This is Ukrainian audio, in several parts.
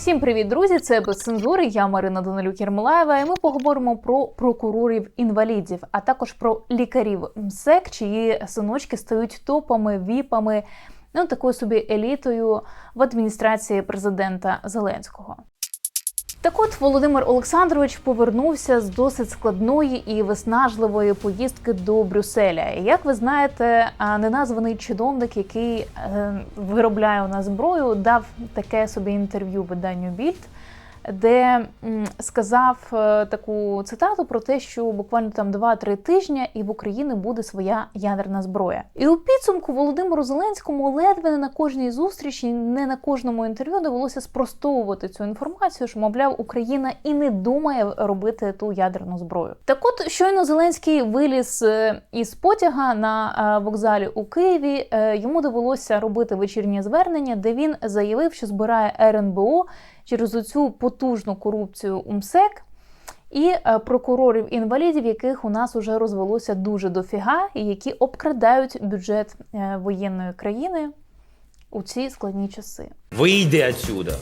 Всім привіт, друзі! Це без цензури. Я Марина Данилюк Єрмолаєва, і ми поговоримо про прокурорів інвалідів, а також про лікарів МСЕК, чиї синочки стають топами, віпами, ну такою собі елітою в адміністрації президента Зеленського. Так от Володимир Олександрович повернувся з досить складної і виснажливої поїздки до Брюсселя. Як ви знаєте, неназваний чиновник, який е, виробляє у нас зброю, дав таке собі інтерв'ю виданню Більд, де сказав е, таку цитату про те, що буквально там 2-3 тижні і в Україні буде своя ядерна зброя. І у підсумку Володимиру Зеленському ледве не на кожній зустрічі, не на кожному інтерв'ю довелося спростовувати цю інформацію, що мовляв Україна і не думає робити ту ядерну зброю. Так от щойно Зеленський виліз е, із потяга на е, вокзалі у Києві. Йому довелося робити вечірнє звернення, де він заявив, що збирає РНБО через оцю потужну корупцію у МСЕК і е, прокурорів інвалідів, яких у нас уже розвелося дуже дофіга, і які обкрадають бюджет е, воєнної країни у ці складні часи. Вийди отсюда,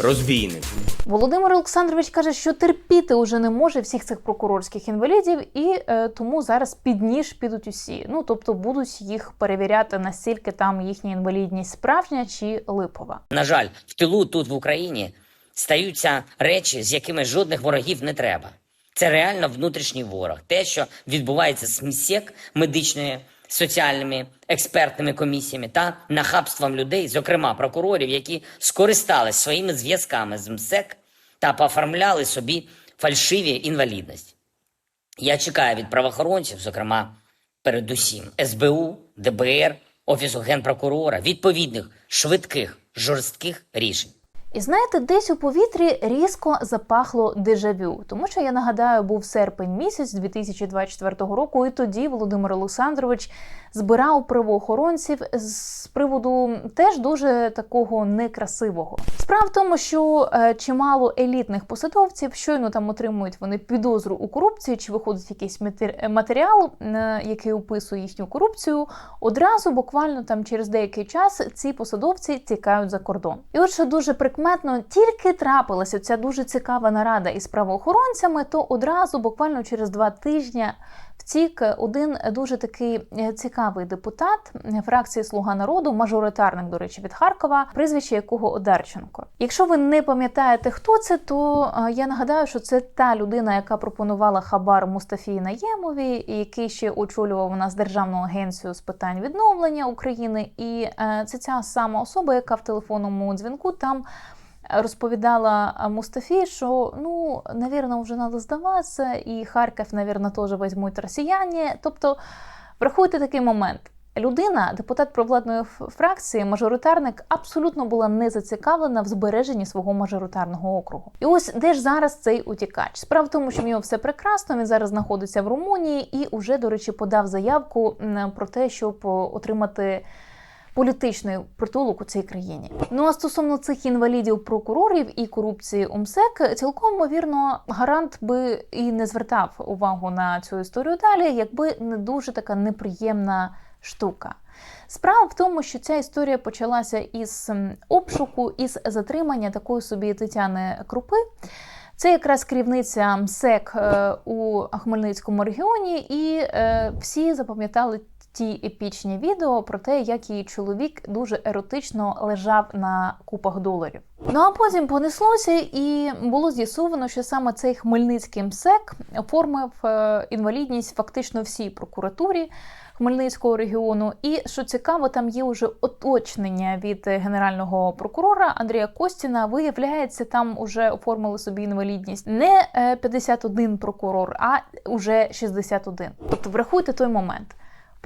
розбійник. Володимир Олександрович каже, що терпіти уже не може всіх цих прокурорських інвалідів, і е, тому зараз під ніж підуть усі. Ну тобто будуть їх перевіряти настільки там їхня інвалідність справжня чи липова. На жаль, в тилу тут в Україні стаються речі, з якими жодних ворогів не треба. Це реально внутрішній ворог. Те, що відбувається з МСЕК медичною, соціальними експертними комісіями та нахабством людей, зокрема прокурорів, які скористались своїми зв'язками з МСЕК та пооформляли собі фальшиві інвалідності. Я чекаю від правоохоронців, зокрема, передусім СБУ, ДБР, Офісу генпрокурора, відповідних швидких жорстких рішень. І знаєте, десь у повітрі різко запахло дежавю, тому що я нагадаю, був серпень місяць 2024 року, і тоді Володимир Олександрович збирав правоохоронців з приводу теж дуже такого некрасивого. Справа в тому, що е, чимало елітних посадовців щойно там отримують вони підозру у корупції, чи виходить якийсь матеріал, е, який описує їхню корупцію. Одразу, буквально там через деякий час, ці посадовці тікають за кордон. І от що дуже прикметно, тільки трапилася ця дуже цікава нарада із правоохоронцями, то одразу, буквально через два тижні, втік один дуже такий е, цікавий депутат е, фракції Слуга народу, мажоритарник, до речі, від Харкова, прізвище якого Одарченко. Якщо ви не пам'ятаєте, хто це, то е, я нагадаю, що це та людина, яка пропонувала хабар Мустафії Наємові, який ще очолював у нас Державну агенцію з питань відновлення України. І це ця сама особа, яка в телефонному дзвінку там розповідала Мустафі, що ну, навірно, вже треба здаватися, і Харків, навірно, теж візьмуть росіяни. Тобто, врахуйте такий момент. Людина, депутат провладної фракції, мажоритарник, абсолютно була не зацікавлена в збереженні свого мажоритарного округу. І ось де ж зараз цей утікач? Справа в тому, що в нього все прекрасно. Він зараз знаходиться в Румунії і уже, до речі, подав заявку про те, щоб отримати політичний притулок у цій країні. Ну а стосовно цих інвалідів прокурорів і корупції у МСЕК, цілком ймовірно, гарант би і не звертав увагу на цю історію далі, якби не дуже така неприємна штука. Справа в тому, що ця історія почалася із обшуку, із затримання такої собі Тетяни Крупи. Це якраз керівниця МСЕК е, у Хмельницькому регіоні, і е, всі запам'ятали ті епічні відео про те, як її чоловік дуже еротично лежав на купах доларів. Ну а потім понеслося, і було з'ясовано, що саме цей Хмельницький МСЕК оформив е, інвалідність фактично всій прокуратурі. Хмельницького регіону, і що цікаво, там є вже уточнення від е, генерального прокурора Андрія Костіна. Виявляється, там вже оформили собі інвалідність не е, 51 прокурор, а уже 61. Тобто, врахуйте той момент.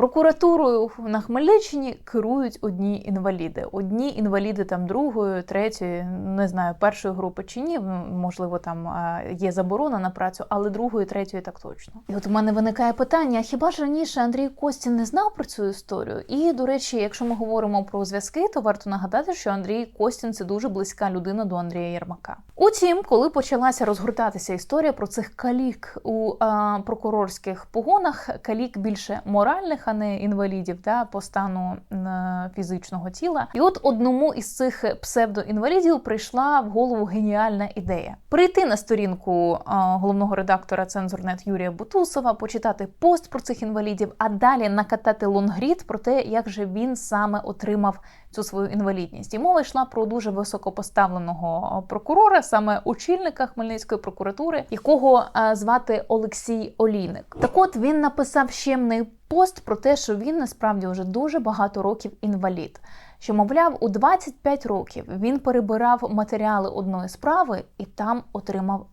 Прокуратурою на Хмельниччині керують одні інваліди. Одні інваліди там другої, третьої, не знаю, першої групи чи ні. Можливо, там є заборона на працю, але другої, третьої так точно. І от у мене виникає питання: а хіба ж раніше Андрій Костін не знав про цю історію? І до речі, якщо ми говоримо про зв'язки, то варто нагадати, що Андрій Костін це дуже близька людина до Андрія Єрмака. Утім, коли почалася розгортатися історія про цих калік у е, прокурорських погонах, калік більше моральних, а не інвалідів, да, по стану е, фізичного тіла. І от одному із цих псевдоінвалідів прийшла в голову геніальна ідея: прийти на сторінку е, головного редактора цензурнет Юрія Бутусова, почитати пост про цих інвалідів, а далі накатати лонгрід про те, як же він саме отримав цю свою інвалідність. І мова йшла про дуже високопоставленого прокурора, саме очільника Хмельницької прокуратури, якого е, звати Олексій Олійник. Так от він написав щемний пост про те, що він насправді вже дуже багато років інвалід. Що, мовляв, у 25 років він перебирав матеріали одної справи і там отримав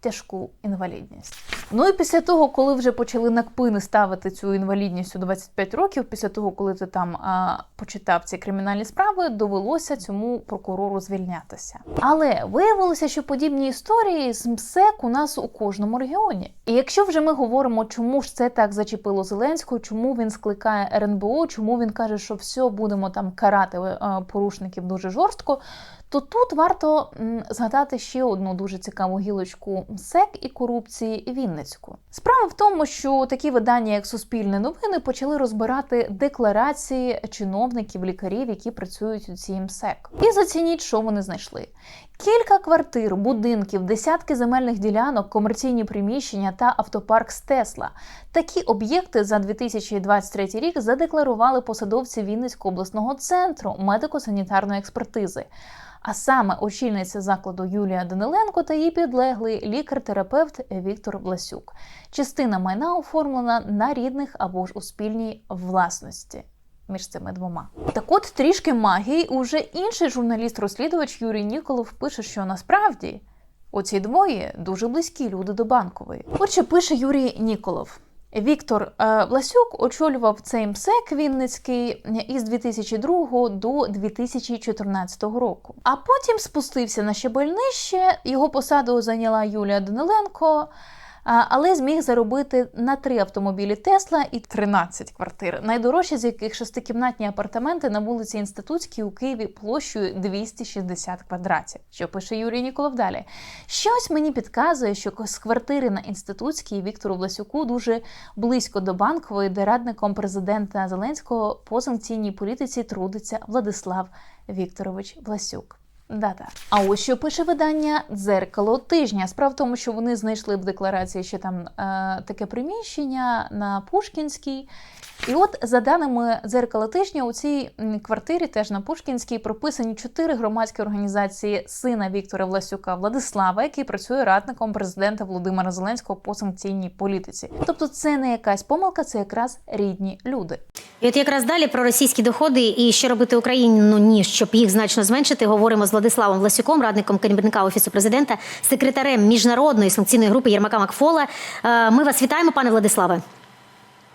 тяжку інвалідність. Ну і після того, коли вже почали на кпини ставити цю інвалідність у 25 років, після того, коли ти там а, почитав ці кримінальні справи, довелося цьому прокурору звільнятися. Але виявилося, що подібні історії з МСЕК у нас у кожному регіоні. І якщо вже ми говоримо, чому ж це так зачепило Зеленського, чому він скликає РНБО, чому він каже, що все будемо там карати е, порушників дуже жорстко. То тут варто згадати ще одну дуже цікаву гілочку МСЕК і корупції Вінницьку. Справа в тому, що такі видання, як Суспільне новини, почали розбирати декларації чиновників, лікарів, які працюють у цій МСЕК. І зацініть, що вони знайшли. Кілька квартир, будинків, десятки земельних ділянок, комерційні приміщення та автопарк з Тесла. Такі об'єкти за 2023 рік задекларували посадовці Вінницького обласного центру медико-санітарної експертизи. А саме очільниця закладу Юлія Даниленко та її підлеглий лікар-терапевт Віктор Власюк. Частина майна оформлена на рідних або ж у спільній власності. Між цими двома так, от трішки магії, уже інший журналіст-розслідувач Юрій Ніколов пише, що насправді оці двоє дуже близькі люди до банкової. Отже, пише Юрій Ніколов. Віктор е, Власюк очолював цей МСЕК Вінницький із 2002 до 2014 року. А потім спустився на щебель нижче. Його посаду зайняла Юлія Даниленко. Але зміг заробити на три автомобілі Тесла і 13 квартир. Найдорожчі з яких шестикімнатні апартаменти на вулиці Інститутській у Києві площею 260 квадратів. Що пише Юрій Ніколов далі? Щось мені підказує, що з квартири на інститутській Віктору Власюку дуже близько до банкової, де радником президента Зеленського по санкційній політиці трудиться Владислав Вікторович Власюк. Да-да. А ось що пише видання дзеркало тижня. Справа в тому, що вони знайшли в декларації ще там е, таке приміщення на Пушкінській. І от, за даними дзеркала тижня, у цій квартирі, теж на Пушкінській, прописані чотири громадські організації сина Віктора Власюка Владислава, який працює радником президента Володимира Зеленського по санкційній політиці. Тобто, це не якась помилка, це якраз рідні люди. І от якраз далі про російські доходи і що робити Україні, щоб їх значно зменшити, говоримо з Владиславом Власюком, радником керівника офісу президента, секретарем міжнародної санкційної групи Єрмака Макфола. Е, Ми вас вітаємо, пане Владиславе.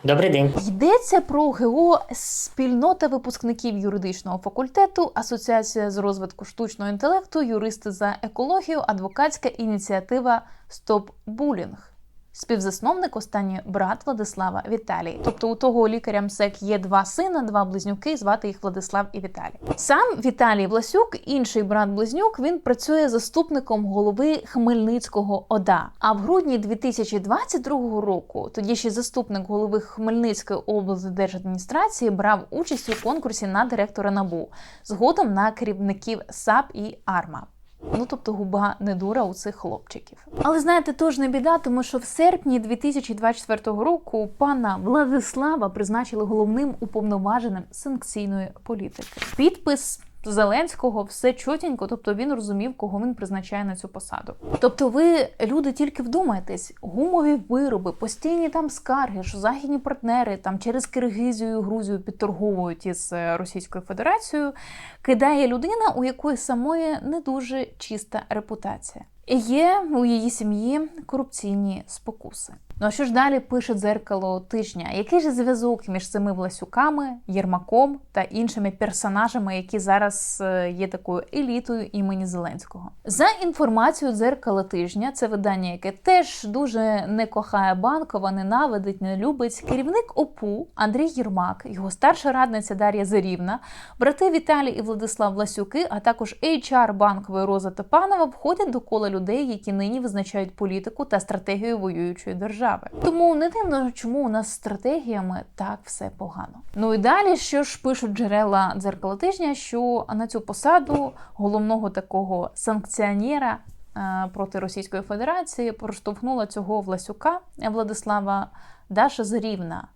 Добрий день. Йдеться про ГО спільнота випускників юридичного факультету, Асоціація з розвитку штучного інтелекту, юристи за екологію, адвокатська ініціатива Стоп Булінг. Співзасновник останній брат Владислава Віталій. Тобто у того лікаря МСЕК є два сина, два близнюки, звати їх Владислав і Віталій. Сам Віталій Власюк, інший брат близнюк, він працює заступником голови Хмельницького ОДА. А в грудні 2022 року, тоді ще заступник голови Хмельницької облдержадміністрації брав участь у конкурсі на директора НАБУ, згодом на керівників САП і АРМА. Ну, тобто губа не дура у цих хлопчиків. Але знаєте, тож не біда, тому що в серпні 2024 року пана Владислава призначили головним уповноваженим санкційної політики. Підпис. Зеленського все чотенько, тобто він розумів, кого він призначає на цю посаду. Тобто, ви люди тільки вдумайтесь, гумові вироби, постійні там скарги, що західні партнери там через Киргизію, Грузію підторговують із е, Російською Федерацією, кидає людина, у якої самої не дуже чиста репутація. Є у її сім'ї корупційні спокуси. Ну а що ж далі пише дзеркало тижня? Який же зв'язок між цими Власюками, Єрмаком та іншими персонажами, які зараз е, є такою елітою імені Зеленського? За інформацією дзеркала тижня, це видання, яке теж дуже не кохає банкова, ненавидить, не любить. Керівник ОПУ Андрій Єрмак, його старша радниця Дар'я Зарівна, брати Віталій і Владислав Власюки, а також HR банкової Роза Топанова входять до кола людей, які нині визначають політику та стратегію воюючої держави. Держави. Тому не дивно, чому у нас з стратегіями так все погано. Ну і далі, що ж пишуть джерела дзеркала тижня, що на цю посаду головного такого санкціонера е, проти Російської Федерації проштовхнула цього Власюка Владислава Даша Зарівна.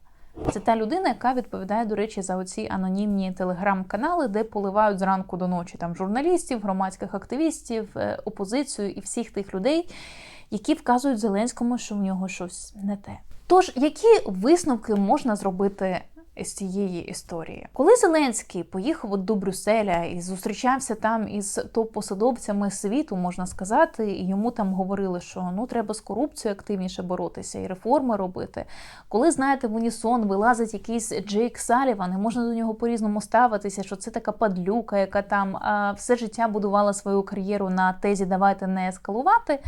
Це та людина, яка відповідає, до речі, за оці анонімні телеграм-канали, де поливають зранку до ночі там журналістів, громадських активістів, е, опозицію і всіх тих людей, які вказують Зеленському, що в нього щось не те. Тож, які висновки можна зробити з цієї історії? Коли Зеленський поїхав до Брюсселя і зустрічався там із топ-посадовцями світу, можна сказати, і йому там говорили, що ну треба з корупцією активніше боротися і реформи робити. Коли знаєте, в унісон вилазить якийсь Джейк Саліван, і можна до нього по-різному ставитися, що це така падлюка, яка там а, все життя будувала свою кар'єру на тезі Давайте не ескалувати.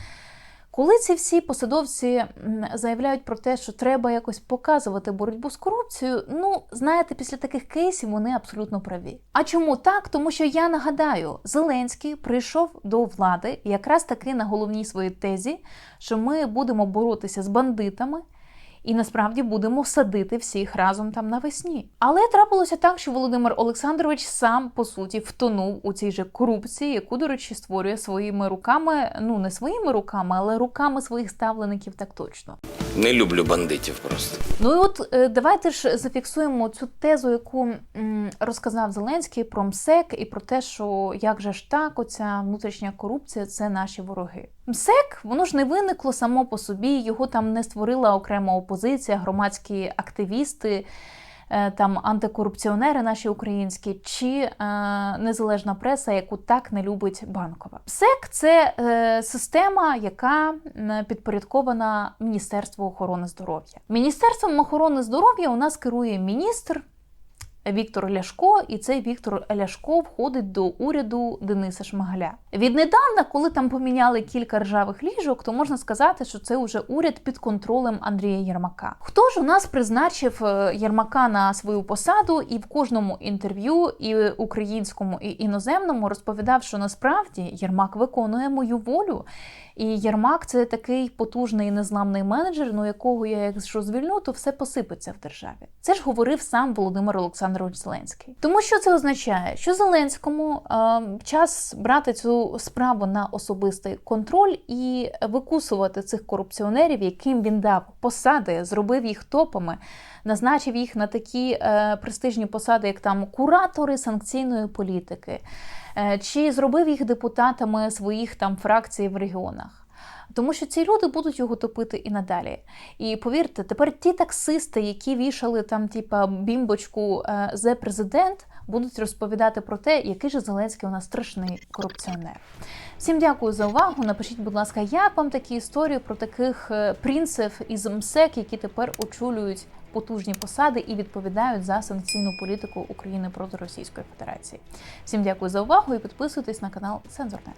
Коли ці всі посадовці заявляють про те, що треба якось показувати боротьбу з корупцією, ну знаєте, після таких кейсів вони абсолютно праві. А чому так? Тому що я нагадаю, Зеленський прийшов до влади якраз таки на головній своїй тезі, що ми будемо боротися з бандитами. І насправді будемо садити всіх разом там навесні. Але трапилося так, що Володимир Олександрович сам по суті втонув у цій же корупції, яку, до речі, створює своїми руками, ну не своїми руками, але руками своїх ставлеників так точно. Не люблю бандитів просто. Ну і от е, давайте ж зафіксуємо цю тезу, яку розказав Зеленський про МСЕК і про те, що як же ж так, оця внутрішня корупція це наші вороги. МСЕК, воно ж не виникло само по собі, його там не створила окрема опозиція, громадські активісти. Е, Там антикорупціонери наші українські чи е, незалежна преса, яку так не любить банкова. СЕК це е, система, яка підпорядкована Міністерству охорони здоров'я. Міністерством охорони здоров'я у нас керує міністр Віктор Ляшко, і цей Віктор Ляшко входить до уряду Дениса Шмигаля. Віднедавна, коли там поміняли кілька ржавих ліжок, то можна сказати, що це вже уряд під контролем Андрія Єрмака. Хто ж у нас призначив е, Єрмака на свою посаду і в кожному інтерв'ю, і українському, і іноземному розповідав, що насправді Єрмак виконує мою волю. І Єрмак це такий потужний незламний менеджер, ну якого я якщо звільню, то все посипеться в державі. Це ж говорив сам Володимир Олександрович Зеленський. Тому що це означає, що Зеленському е, час брати цю справу на особистий контроль і викусувати цих корупціонерів, яким він дав посади, зробив їх топами, назначив їх на такі е, престижні посади, як там куратори санкційної політики. Е, чи зробив їх депутатами своїх там фракцій в регіонах. Тому що ці люди будуть його топити і надалі. І повірте, тепер ті таксисти, які вішали там, типа, бімбочку «Зе президент, будуть розповідати про те, який же Зеленський у нас страшний корупціонер. Всім дякую за увагу. Напишіть, будь ласка, як вам такі історії про таких е, принців із МСЕК, які тепер очолюють потужні посади і відповідають за санкційну політику України проти Російської Федерації. Всім дякую за увагу і підписуйтесь на канал Цензорне.